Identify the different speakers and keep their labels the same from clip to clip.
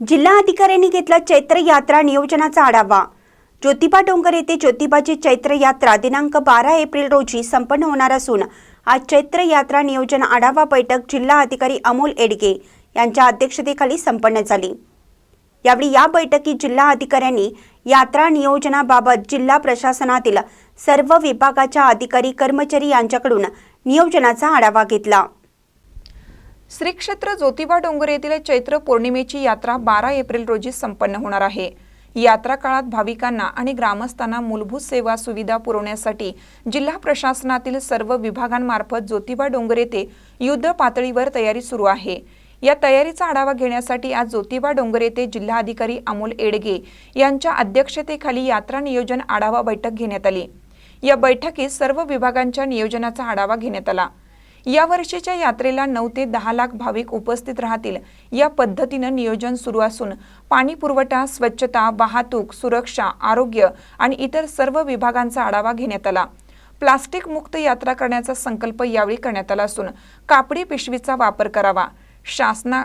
Speaker 1: जिल्हा अधिकाऱ्यांनी घेतला चैत्र यात्रा नियोजनाचा आढावा. ज्योतिबा डोंगर येथे ज्योतिबाची चैत्र यात्रा दिनांक बारा एप्रिल रोजी संपन्न होणार असून आज चैत्र यात्रा नियोजन आढावा बैठक जिल्हा अधिकारी अमोल एडगे यांच्या अध्यक्षतेखाली संपन्न झाली. यावेळी या बैठकीत जिल्हा अधिकाऱ्यांनी यात्रा नियोजनाबाबत जिल्हा प्रशासनातील सर्व विभागाच्या अधिकारी कर्मचारी यांच्याकडून नियोजनाचा आढावा घेतला.
Speaker 2: श्री क्षेत्र ज्योतिबा डोंगर येथील चैत्र पौर्णिमेची यात्रा बारा एप्रिल रोजी संपन्न होणार आहे. यात्रा काळात भाविकांना आणि ग्रामस्थांना मूलभूत सेवा सुविधा पुरवण्यासाठी जिल्हा प्रशासनातील सर्व विभागांमार्फत ज्योतिबा डोंगर येथे युद्ध पातळीवर तयारी सुरू आहे. या तयारीचा आढावा घेण्यासाठी आज ज्योतिबा डोंगर येथे जिल्हाधिकारी अमोल एडगे यांच्या अध्यक्षतेखाली यात्रा नियोजन आढावा बैठक घेण्यात आली. या बैठकीत सर्व विभागांच्या नियोजनाचा आढावा घेण्यात आला. या वर्षीच्या यात्रेला नऊ ते दहा लाख भाविक उपस्थित राहतील. या पद्धतीनं नियोजन सुरू असून पाणी पुरवठा स्वच्छता वाहतूक सुरक्षा आरोग्य आणि इतर सर्व विभागांचा आढावा घेण्यात आला. प्लास्टिक मुक्त यात्रा करण्याचा संकल्प यावेळी करण्यात आला असून कापडी पिशवीचा वापर करावा. शासना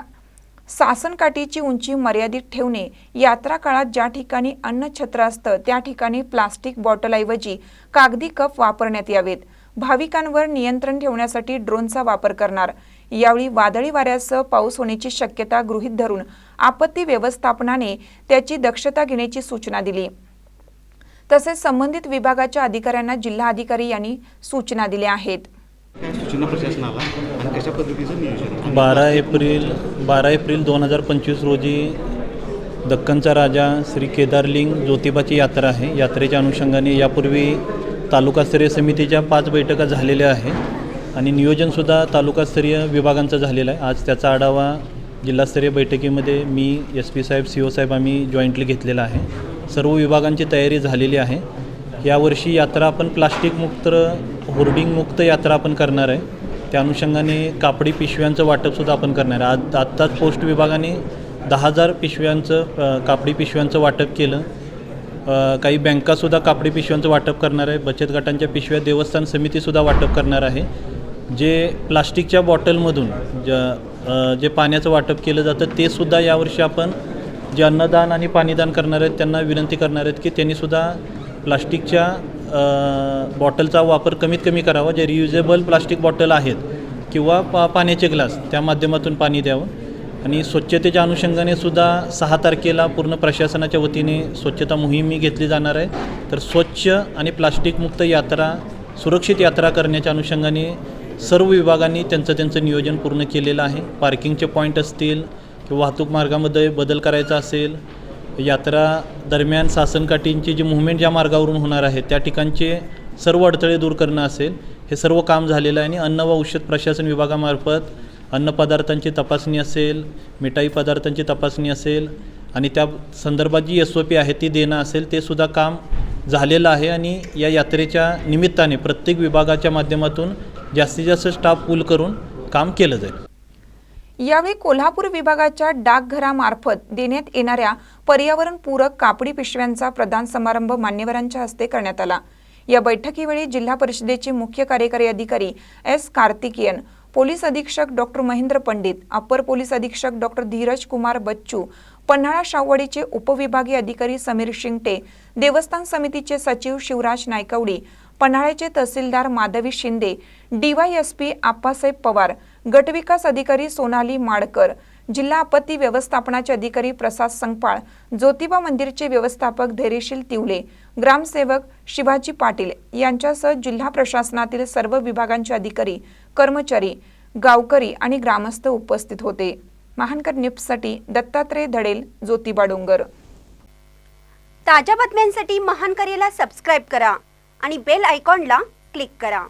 Speaker 2: सासनकाठीची उंची मर्यादित ठेवणे यात्रा काळात ज्या ठिकाणी अन्नछत्र असतं त्या ठिकाणी प्लास्टिक बॉटलऐवजी कागदी कप वापरण्यात यावेत. भाविकांवर नियंत्रण ठेवण्यासाठी ड्रोनचा वापर करणार. यावेळी वादळी वाऱ्यासह पाऊस होण्याची शक्यता गृहीत धरून आपत्ती व्यवस्थापनाने त्याची दक्षता घेण्याची सूचना दिली. तसेच संबंधित विभागाच्या अधिकाऱ्यांना जिल्हा अधिकारी यांनी सूचना दिल्या आहेत.
Speaker 3: सूचना प्रशासनाला आणि कशा पद्धतीचं नियोजन आहे?
Speaker 4: बारा एप्रिल बारा एप्रिल दोन हजार पंचवीस रोजी दक्कनचा राजा श्री केदारलिंग ज्योतिबाची यात्रा आहे. यात्रेच्या अनुषंगाने यापूर्वी तालुकास्तरीय समितीच्या पाच बैठका झालेल्या आहे आणि नियोजनसुद्धा तालुकास्तरीय विभागांचं झालेलं आहे. आज त्याचा आढावा जिल्हास्तरीय बैठकीमध्ये मी एस पी साहेब सी ओ साहेब आम्ही जॉईंटली घेतलेला आहे. सर्व विभागांची तयारी झालेली आहे. यावर्षी यात्रा आपण प्लास्टिकमुक्त होर्डिंगमुक्त यात्रा आपण करणार आहे. त्या अनुषंगाने कापडी पिशव्यांचं वाटपसुद्धा आपण करणार आहे. आज आत्ताच पोस्ट विभागाने दहा हजार पिशव्यांचं कापडी पिशव्यांचं वाटप केलं. काही बँकासुद्धा कापडी पिशव्यांचं वाटप करणार आहे. बचत गटांच्या पिशव्या देवस्थान समितीसुद्धा वाटप करणार आहे. जे प्लास्टिकच्या बॉटलमधून ज जे पाण्याचं वाटप केलं जातं ते सुद्धा यावर्षी आपण जे अन्नदान आणि पाणीदान करणार आहेत त्यांना विनंती करणार आहेत की त्यांनीसुद्धा प्लास्टिकच्या बॉटलचा वापर कमीत कमी करावा. जे रियुजेबल प्लास्टिक बॉटल आहेत किंवा पा पाण्याचे ग्लास त्या माध्यमातून पाणी द्यावं. आणि स्वच्छतेच्या अनुषंगाने सुद्धा सहा तारखेला पूर्ण प्रशासनाच्या वतीने स्वच्छता मोहीमही घेतली जाणार आहे. तर स्वच्छ आणि प्लास्टिकमुक्त यात्रा सुरक्षित यात्रा करण्याच्या अनुषंगाने सर्व विभागांनी त्यांचं त्यांचं नियोजन पूर्ण केलेलं आहे. पार्किंगचे पॉईंट असतील किंवा वाहतूक मार्गामध्ये बदल करायचा असेल यात्रा दरम्यान सासनकाठींची जी मुवमेंट ज्या मार्गावरून होणार आहे त्या ठिकाणचे सर्व अडथळे दूर करणं असेल हे सर्व काम झालेलं आहे आणि अन्न व औषध प्रशासन विभागामार्फत अन्नपदार्थांची तपासणी असेल मिठाई पदार्थांची तपासणी असेल आणि त्या संदर्भात जी एस ओ पी आहे ती देणं असेल ते सुद्धा काम झालेलं आहे आणि या यात्रेच्या निमित्ताने प्रत्येक विभागाच्या माध्यमातून जास्तीत जास्त स्टाफ पूल करून काम केलं जाईल.
Speaker 2: यावेळी कोल्हापूर विभागाच्या डाकघरामार्फत देण्यात येणाऱ्या पर्यावरणपूरक कापडी पिशव्यांचा प्रदान समारंभ मान्यवरांच्या हस्ते करण्यात आला. या बैठकीवेळी जिल्हा परिषदेचे मुख्य कार्यकारी अधिकारी एस कार्तिकेयन पोलीस अधीक्षक doctor Mahendra Pandit upper police अधीक्षक डॉक्टर धीरज कुमार बच्चू पन्हाळा शावडीचे उपविभागीय अधिकारी समीर शिंगटे देवस्थान समितीचे सचिव शिवराज नायकवडी पन्हाळ्याचे तहसीलदार माधवी शिंदे डीवायएसपी आप्पासाहेब पवार गटविकास अधिकारी सोनाली माडकर जिल्हा आपत्ती व्यवस्थापनाचे अधिकारी प्रसाद संगपाळ ज्योतिबा मंदिरचे व्यवस्थापक धैर्यशील तिवले ग्रामसेवक शिवाजी पाटील यांच्यासह जिल्हा प्रशासनातील सर्व विभागांचे अधिकारी कर्मचारी गावकरी आणि ग्रामस्थ उपस्थित होते. महानकर न्यूजसाठी दत्तात्रय धडेल ज्योतिबा डोंगर.
Speaker 1: ताज्या बातम्यांसाठी महानकरेला सबस्क्राईब करा आणि बेल आयकॉनला क्लिक करा.